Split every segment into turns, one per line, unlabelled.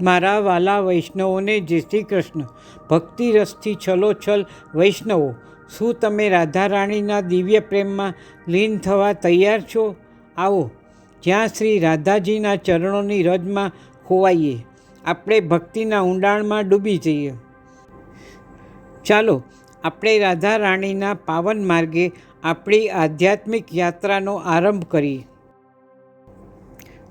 મારા વાલા વૈષ્ણવોને જય શ્રી કૃષ્ણ. ભક્તિ રસથી છલોછલ વૈષ્ણવો, શું તમે રાધા રાણીના દિવ્ય પ્રેમમાં લીન થવા તૈયાર છો? આવો, જ્યાં શ્રી રાધાજીના ચરણોની રજમાં ખોવાઈએ. આપણે ભક્તિના ઊંડાણમાં ડૂબી જઈએ. ચાલો, આપણે રાધા રાણીના પાવન માર્ગે આપણી આધ્યાત્મિક યાત્રાનો આરંભ કરીએ.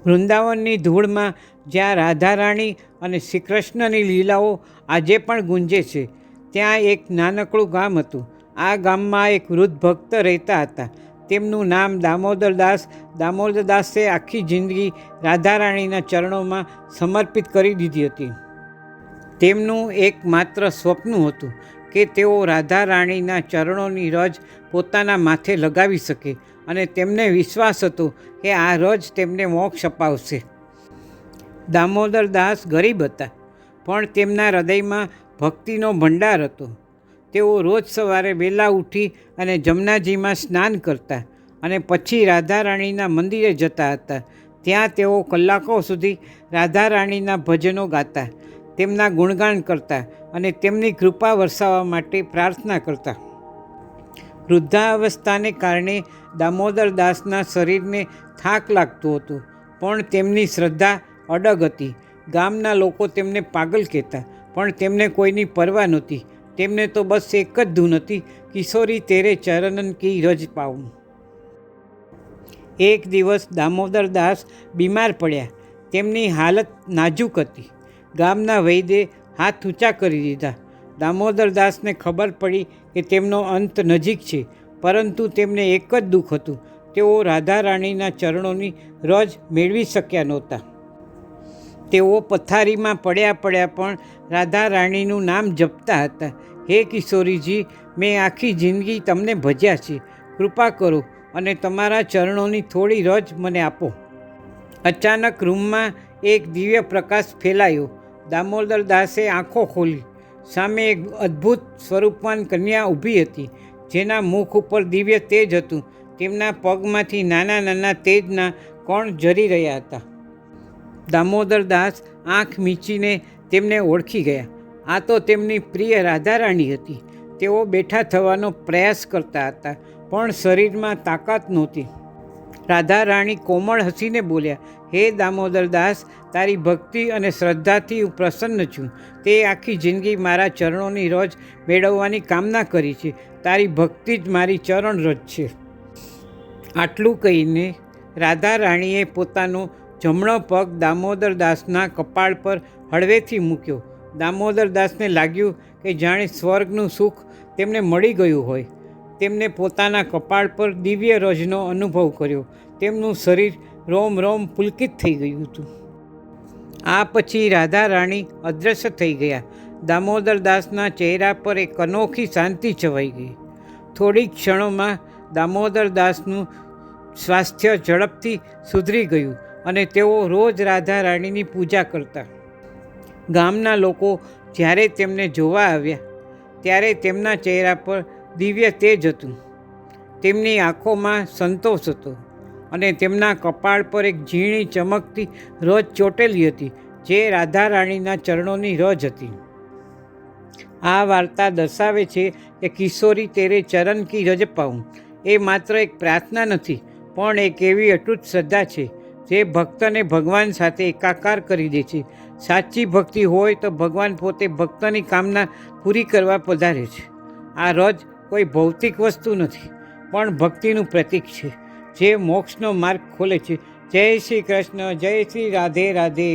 વૃંદાવનની ધૂળમાં જ્યાં રાધા રાણી અને શ્રી કૃષ્ણની લીલાઓ આજે પણ ગુંજે છે, ત્યાં એક નાનકડું ગામ હતું. આ ગામમાં એક વૃદ્ધ ભક્ત રહેતા હતા. તેમનું નામ દામોદરદાસ દામોદરદાસે આખી જિંદગી રાધારાણીના ચરણોમાં સમર્પિત કરી દીધી હતી. તેમનું એકમાત્ર સ્વપ્ન હતું કે તેઓ રાધારાણીના ચરણોની રજ પોતાના માથે લગાવી શકે અને તેમને વિશ્વાસ હતો કે આ રજ તેમને મોક્ષ અપાવશે. દામોદર દાસ ગરીબ હતા, પણ તેમના હૃદયમાં ભક્તિનો ભંડાર હતો. તેઓ રોજ સવારે વહેલા ઉઠી અને જમનાજીમાં સ્નાન કરતા અને પછી રાધારાણીના મંદિરે જતા હતા. ત્યાં તેઓ કલાકો સુધી રાધારાણીના ભજનો ગાતા, તેમના ગુણગાન કરતા અને તેમની કૃપા વરસાવવા માટે પ્રાર્થના કરતા. વૃદ્ધાવસ્થાને કારણે દામોદર દાસના શરીરને થાક લાગતું હતું, પણ તેમની શ્રદ્ધા અડગ હતી. ગામના લોકો તેમને પાગલ કહેતા, પણ તેમને કોઈની પરવા નહોતી. તેમને તો બસ એક જ ધૂન હતી, કિશોરી તેરે ચરણન કી રજ પાઉં. એક દિવસ દામોદર દાસ બીમાર પડ્યા. તેમની હાલત નાજુક હતી. ગામના વૈદ્યે હાથ ઊંચા કરી દીધા. દામોદર દાસને ખબર પડી કે તેમનો અંત નજીક છે, પરંતુ તેમને એક જ દુઃખ હતું. તેઓ રાધા રાણીના ચરણોની રજ મેળવી શક્યા નહોતા. તેઓ પથારીમાં પડ્યા પડ્યા પણ રાધા રાણીનું નામ જપતા હતા. હે કિશોરીજી, મેં આખી જિંદગી તમને ભજ્યા છે. કૃપા કરો અને તમારા ચરણોની થોડી રજ મને આપો. અચાનક રૂમમાં એક દિવ્ય પ્રકાશ ફેલાયો. દામોદર દાસે આંખો ખોલી. સામે એક અદ્ભુત સ્વરૂપવાન કન્યા ઊભી હતી, જેના મુખ ઉપર દિવ્ય તેજ હતું. તેમના પગમાંથી નાના નાના તેજના કોણ જરી રહ્યા હતા. દામોદર દાસ આંખ મીચીને તેમને ઓળખી ગયા. આ તો તેમની પ્રિય રાધારાણી હતી. તેઓ બેઠા થવાનો પ્રયાસ કરતા હતા, પણ શરીરમાં તાકાત નહોતી. રાધા રાણી કોમળ હસીને બોલ્યા, હે દામોદર દાસ, તારી ભક્તિ અને શ્રદ્ધાથી હું પ્રસન્ન છું. તે આખી જિંદગી મારા ચરણોની રજ મેળવવાની કામના કરી છે. તારી ભક્તિ જ મારી ચરણ રજ છે. આટલું કહીને રાધા રાણીએ પોતાનો જમણો પગ દામોદર દાસના કપાળ પર હળવેથી મૂક્યો. દામોદર દાસને લાગ્યું કે જાણે સ્વર્ગનું સુખ તેમને મળી ગયું હોય. તેમને પોતાના કપાળ પર દિવ્ય રજનો અનુભવ કર્યો. તેમનું શરીર રોમ રોમ પુલકિત થઈ ગયું હતું. આ પછી રાધા રાણી અદૃશ્ય થઈ ગયા. દામોદર દાસના ચહેરા પર એક અનોખી શાંતિ છવાઈ ગઈ. થોડીક ક્ષણોમાં દામોદર દાસનું સ્વાસ્થ્ય ઝડપથી સુધરી ગયું. અને તેઓ રોજ રાધા રાણીની પૂજા કરતા. ગામના લોકો જ્યારે તેમને જોવા આવ્યા, ત્યારે તેમના ચહેરા પર દિવ્ય તેજ હતું. તેમની આંખોમાં સંતોષ હતો અને તેમના કપાળ પર એક ઝીણી ચમકતી રજ ચોટેલી હતી, જે રાધા રાણીના ચરણોની રજ હતી. આ વાર્તા દર્શાવે છે કે કિશોરી તેરે ચરણ કી રજ પાઉં. એ માત્ર એક પ્રાર્થના નથી, પણ એક એવી અટૂટ શ્રદ્ધા છે જે ભક્તને ભગવાન સાથે એકાકાર કરી દે છે. સાચી ભક્તિ હોય તો ભગવાન પોતે ભક્તની કામના પૂરી કરવા પધારે છે. આ રજ કોઈ ભૌતિક વસ્તુ નથી, પણ ભક્તિનું પ્રતીક છે. જે મોક્ષનો માર્ગ ખોલે છે. જય શ્રી કૃષ્ણ, જય શ્રી રાધે રાધે.